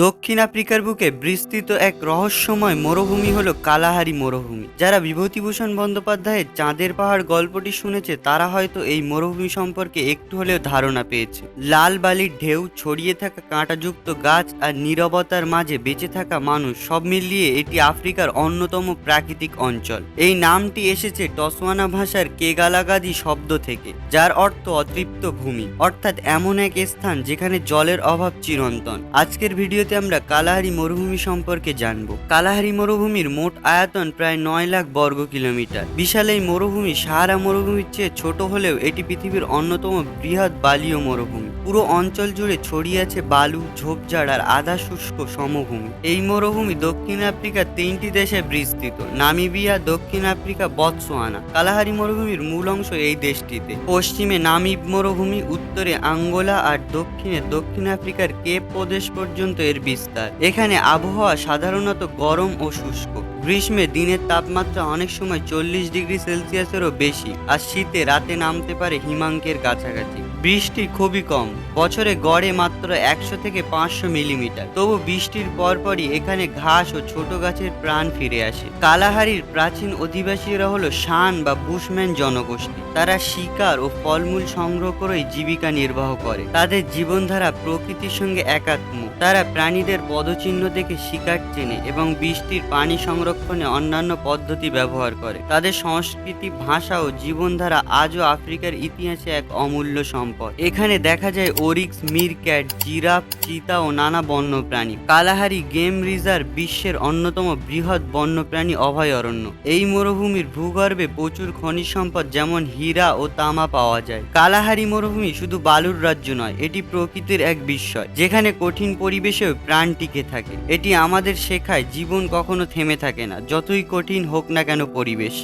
দক্ষিণ আফ্রিকার বুকে বিস্তৃত এক রহস্যময় মরুভূমি হলো কালাহারি মরুভূমি। যারা বিভূতিভূষণ বন্দ্যোপাধ্যায়ের চাঁদের পাহাড় গল্পটি শুনেছে, তারা হয়তো এই মরুভূমি সম্পর্কে একটু হলেও ধারণা পেয়েছে। লাল বালির ঢেউ, ছড়িয়ে থাকা কাঁটাযুক্ত গাছ আর নীরবতার মাঝে বেঁচে থাকা মানুষ সব মিলিয়ে এটি আফ্রিকার অন্যতম প্রাকৃতিক অঞ্চল। এই নামটি এসেছে টসওয়ানা ভাষার কেগালাগাদি শব্দ থেকে, যার অর্থ অতৃপ্ত ভূমি। অর্থাৎ এমন এক স্থান যেখানে জলের অভাব চিরন্তন। আজকের ভিডিওতে আমরা কালাহারি মরুভূমি সম্পর্কে জানব। কালাহারি মরুভূমির মোট আয়তন প্রায় নয় লাখ বর্গ কিলোমিটার। বিশাল এই মরুভূমি সাহারা মরুভূমির চেয়ে ছোট হলেও এটি পৃথিবীর অন্যতম বৃহৎ বালীয় মরুভূমি। পুরো অঞ্চল জুড়ে ছড়িয়ে আছে বালু, ঝোপঝাড় আর আধা শুষ্ক সমভূমি। এই মরুভূমি দক্ষিণ আফ্রিকার তিনটি দেশে বিস্তৃত, নামিবিয়া, দক্ষিণ আফ্রিকা বতসোয়ানা কালাহারি মরুভূমির মূল অংশ এই দেশটিতে। পশ্চিমে নামিব মরুভূমি, উত্তরে আঙ্গোলা আর দক্ষিণে দক্ষিণ আফ্রিকার কেপ প্রদেশ পর্যন্ত এর বিস্তার। এখানে আবহাওয়া সাধারণত গরম ও শুষ্ক। গ্রীষ্মে দিনের তাপমাত্রা অনেক সময় চল্লিশ ডিগ্রি সেলসিয়াসেরও বেশি, আর শীতে রাতে নামতে পারে হিমাঙ্কের কাছাকাছি। বৃষ্টি খুবই কম, বছরে গড়ে মাত্র একশো থেকে পাঁচশো মিলিমিটার। তবু বৃষ্টির পরপরই এখানে ঘাস ও ছোট গাছের প্রাণ ফিরে আসে। কালাহারির প্রাচীন অধিবাসীরা হলো শান বা বুশম্যান জনগোষ্ঠী। তারা শিকার ও ফলমূল সংগ্রহ করেই জীবিকা নির্বাহ করে। তাদের জীবনধারা প্রকৃতির সঙ্গে একাত্ম। তারা প্রাণীদের পদচিহ্ন দেখে শিকার চেনে এবং বৃষ্টির পানি সংরক্ষণে অন্যান্য পদ্ধতি ব্যবহার করে। তাদের সংস্কৃতি, ভাষা ও জীবনধারা আজও আফ্রিকার ইতিহাসে এক অমূল্য সম্পদ। এখানে দেখা যায় ওরিক্স, মিরক্যাট, জিরাফ, চিতা ও নানা বন্যপ্রাণী। কালাহারি গেম রিজার্ভ বিশ্বের অন্যতম বৃহৎ বন্যপ্রাণী অভয়ারণ্য। এই মরুভূমির ভূগর্ভে প্রচুর খনিজ সম্পদ যেমন হীরা ও তামা পাওয়া যায়। কালাহারি মরুভূমি শুধু বালুর রাজ্য নয়, এটি প্রকৃতির এক বিস্ময়, যেখানে কঠিন পরিবেশেও প্রাণ টিকে থাকে। এটি আমাদের শেখায় জীবন কখনো থেমে থাকে না যতই কঠিন হোক না কেন পরিবেশ।